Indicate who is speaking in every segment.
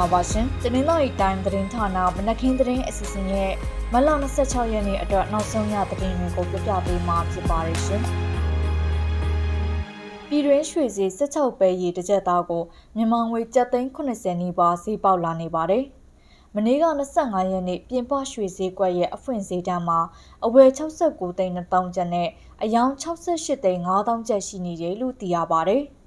Speaker 1: ္ဂလာပါရှင်။တင်းနှင်းရီတိုင်းသတင်းဌာနမနက်ခင်းသတင်းအစီအစဉ်ရဲ့မလ26ရက်နေ့အတွက်နောက်ဆုံးရသတင်းတွေကိုပြပြပေးမှာဖြစ်ပါတယ်ရှင်။ပြည်တွင်းရွှေစည်း16ပဲရေတစ်ကြက်သားကိုမြန်မာငွေ730နီးပါးဈေးပေါက်လာနေပါတယ်။မနေ့က25ရက်နေ့ပြင်ပရွှေစည်းကွက်ရဲ့အဖွင့်ဈေးတန်းမှာအဝယ်69သိန်း2000ကျပ်နဲ့အယောင်68သိန်း9000ကျပ်ရှိနေတယ်လို့သိရပါတယ်။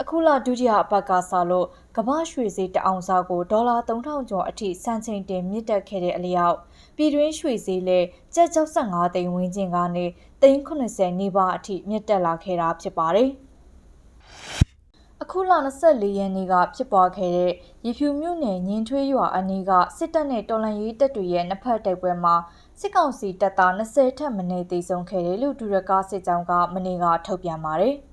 Speaker 1: အခုလဒုတိယအပတ်ကစလို့ကမ္ဘာရွှေဈေးတအောင်စားကိုဒေါ်လာ3000ကျော်အထိစံချိန်တင်မြင့်တက်ခဲ့တဲ့အလျောက်ပြည်တွင်းရွှေဈေးလည်းကျပ်65သိန်းဝန်းကျင်ကနေ390နီးပါးအထိမြင့်တက်လာခဲ့တာဖြစ်ပါတယ်။အခုလ24ရက်နေ့ကဖြစ်ပွားခဲ့တဲ့ရဖြူမြို့နယ်ညင်ထွေးရွာအနီးကစစ်တပ်နဲ့တော်လှန်ရေးတပ်တွေရဲ့နှစ်ဖက်တိုက်ပွဲမှာစစ်ကောင်စီတပ်သား20ထက်မနည်းသေဆုံးခဲ့တယ်လို့ဒူရကားစစ်ကြောင်းကမနေ့ကထုတ်ပြန်ပါတယ်။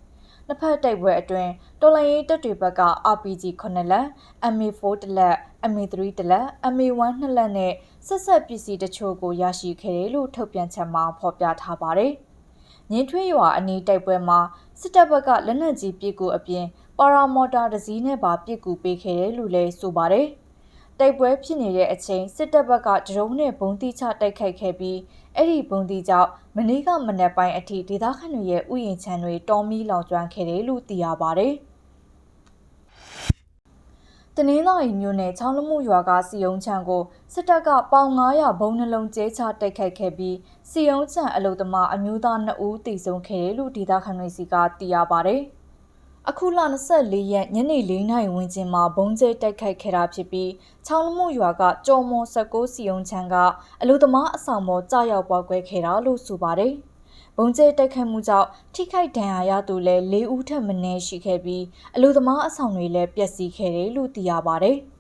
Speaker 1: နှစ်ဖက်တိုက်ပွဲအတွင်းတော်လိုင်းရေးတပ်တွေဘက်က RPG 9လက် MA4 တလက် MA3 တလက် MA1 2လက်နဲ့ဆက်ဆက်ပစ္စည်းတချို့ကိုရရှိခဲ့တယ်လို့ထုတ်ပြန်ချက်မှာဖော်ပြထားပါတယ်။ငင်းထွေးရွာအနီးတိုက်ပွဲမှာစစ်တပ်ဘက်ကလက်နက်ကြီးပစ်ကူအပြင်ပါရာမော်တာတစ်စီးနဲ့ပါပစ်ကူပေးခဲ့တယ်လို့လည်းဆိုပါတယ်။ တိုက်ပွဲဖြစ်နေတဲ့အချိန်စစ်တပ်ဘက်ကဒရုန်းနဲ့ဘုံတိချတိုက်ခိုက်ခဲ့ပြီးအဲ့ဒီဘုံတိကြောင့်မနေ့ကမနက်ပိုင်းအထိဒေသခံတွေရဲ့ဥယျာဉ်ခြံတွေတောမီလောင်ကျွမ်းခဲ့တယ်လို့သိရပါဗျ။တနင်္လာရီမြို့နယ်ချောင်းလမှုရွာကစီယုံချံကိုစစ်တပ်ကပေါင်900ဘုံနှလုံးကျဲချတိုက်ခိုက်ခဲ့ပြီးစီယုံချံအလုသမားအမျိုးသား2ဦးတေဆုံးခဲ့တယ်လို့ဒေသခံတွေစီကသိရပါဗျ။ အခုလ24ရက်ညနေ4နာရီဝန်းကျင်မှာဘုံကျဲတိုက်ခိုက်ခဲ့တာဖြစ်ပြီးချောင်းလမှုရွာကကြော်မော်16စီယုံချမ်းကအလူသမားအဆောင်ပေါ်ကြာရောက်ပွားခွဲခဲ့တာလို့ဆိုပါတယ်။ဘုံကျဲတိုက်ခိုက်မှုကြောင့်ထိခိုက်ဒဏ်ရာရသူလည်း၄ဦးထက်မနည်းရှိခဲ့ပြီးအလူသမားအဆောင်တွေလည်းပျက်စီးခဲ့တယ်လို့သိရပါတယ်။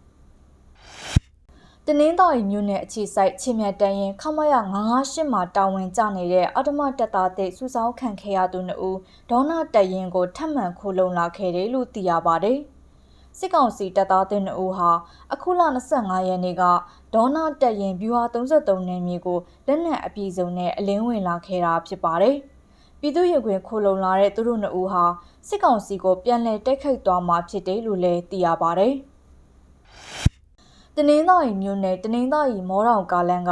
Speaker 1: တနင်္သာရီမြို့နယ်အခြေစိုက်ချင်းမြတ်တန်းရင်ခမရ958မှာတာဝန်ကျနေတဲ့အော်တမတက်တာတဲ့စုဆောင်းခံခဲ့ရသူနှစ်ဦးဒေါနာတက်ရင်ကိုထပ်မံခိုးလုံလာခဲ့တယ်လို့သိရပါတယ်။စစ်ကောင်စီတပ်သားတဲ့နှစ်ဦးဟာအခုလ25ရက်နေ့ကဒေါနာတက်ရင်ဗျူဟာ33နယ်မြေကိုလက်နက်အပြည့်စုံနဲ့အလင်းဝင်လာခဲ့တာဖြစ်ပါတယ်။ပြည်သူ့ရုပ်ခွင်ခိုးလုံလာတဲ့သူတို့နှစ်ဦးဟာစစ်ကောင်စီကိုပြန်လည်တိုက်ခိုက်သွားမှာဖြစ်တယ်လို့လည်းသိရပါတယ်။ တနင်္သာရီမြို့နယ်တနင်္သာရီမောတောင်ကားလမ်းက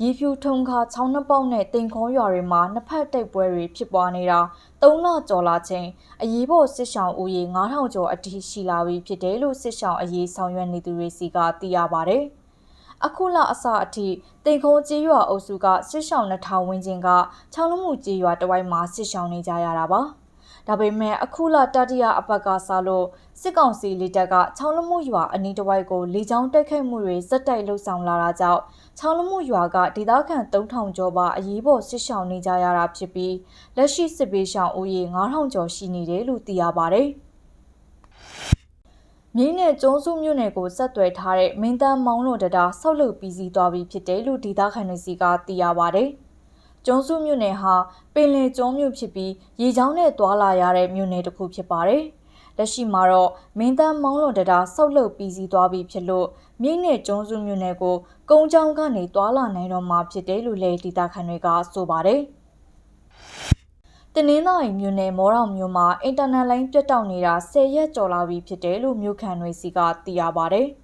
Speaker 1: ရေဖြူထုံခါချောင်းနှပေါက်နဲ့တင်ခေါရွာတွေမှာနှစ်ဖက်တိုက်ပွဲတွေဖြစ်ပွားနေတာ၃လကျော်လာချိန်အရေးပေါ်စစ်ဆောင်ဦးရေ9000ကျော်အထိရှိလာပြီဖြစ်တယ်လို့စစ်ဆောင်အရေးဆောင်ရွက်နေသူတွေစီကသိရပါဗျ။အခုလအစအထိတင်ခုံကြေးရွာအုပ်စုကစစ်ဆောင်2000ဝန်းကျင်ကချောင်းလမှုကြေးရွာတဝိုက်မှာစစ်ဆောင်နေကြရတာပါ။ ဒါပေမဲ့အခုလတတိယအပတ်ကစလို့စစ်ကောင်စီလေတပ်ကချောင်းလမှုရွာအနီးတစ်ဝိုက်ကိုလေကြောင်းတိုက်ခိုက်မှုတွေစက်တိုက်လှုပ်ဆောင်လာတာကြောင့်ချောင်းလမှုရွာကဒေသခံ3000ကျော်ပါအရေးပေါ်စစ်ရှောင်နေကြရတာဖြစ်ပြီးလက်ရှိစစ်ပေးရှောင်ဦးရေ9000ကျော်ရှိနေတယ်လို့သိရပါဗျ။မြင်းနဲ့ကျုံးစုမြို့နယ်ကိုဆက်သွယ်ထားတဲ့မင်းတန်းမောင်းလွန်တတာဆောက်လုပ်ပြီးစီးသွားပြီဖြစ်တယ်လို့ဒေသခံတွေစီကသိရပါဗျ။ ကျွန်းစုမြို့နယ်ဟာပင်လယ်ကျွန်းမြို့ဖြစ်ပြီးရေချောင်းနဲ့သွာလာရတဲ့မြို့နယ်တစ်ခုဖြစ်ပါတယ်။လက်ရှိမှာတော့မင်းတန်းမောင်းလွန်တတာဆောက်လုပ်ပြီးစီးသွားပြီဖြစ်လို့မြိတ်နယ်ကျွန်းစုမြို့နယ်ကိုကုန်းချောင်းကနေသွာလာနိုင်တော့မှာဖြစ်တယ်လို့လည်းဒေသခံတွေကဆိုပါတယ်။တနင်္သာရီမြို့နယ်မော်တော်မြို့မှာအင်တာနက်လိုင်းပြတ်တောက်နေတာ10ရက်ကျော်လာပြီဖြစ်တယ်လို့မြို့ခံတွေစီကသိရပါဗျ။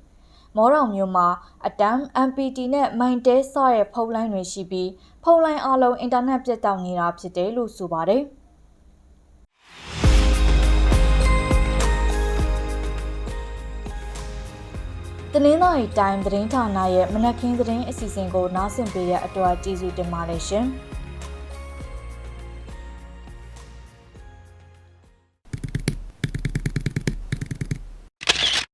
Speaker 1: မော်တော်မျိုးမှာ အတမ် MPT နဲ့ မိုင်တဲစတဲ့ဖုန်းလိုင်းတွေရှိပြီး ဖုန်းလိုင်းအလုံး အင်တာနက်ပြတ်တောက်နေတာဖြစ်တယ်လို့ဆိုပါတယ်။တနင်္လာရီတိုင်းသတင်းဌာနရဲ့မနက်ခင်းသတင်းအစီအစဉ်ကိုနားဆင်ပေးတဲ့အတွက်ကျေးဇူးတင်ပါတယ်ရှင်။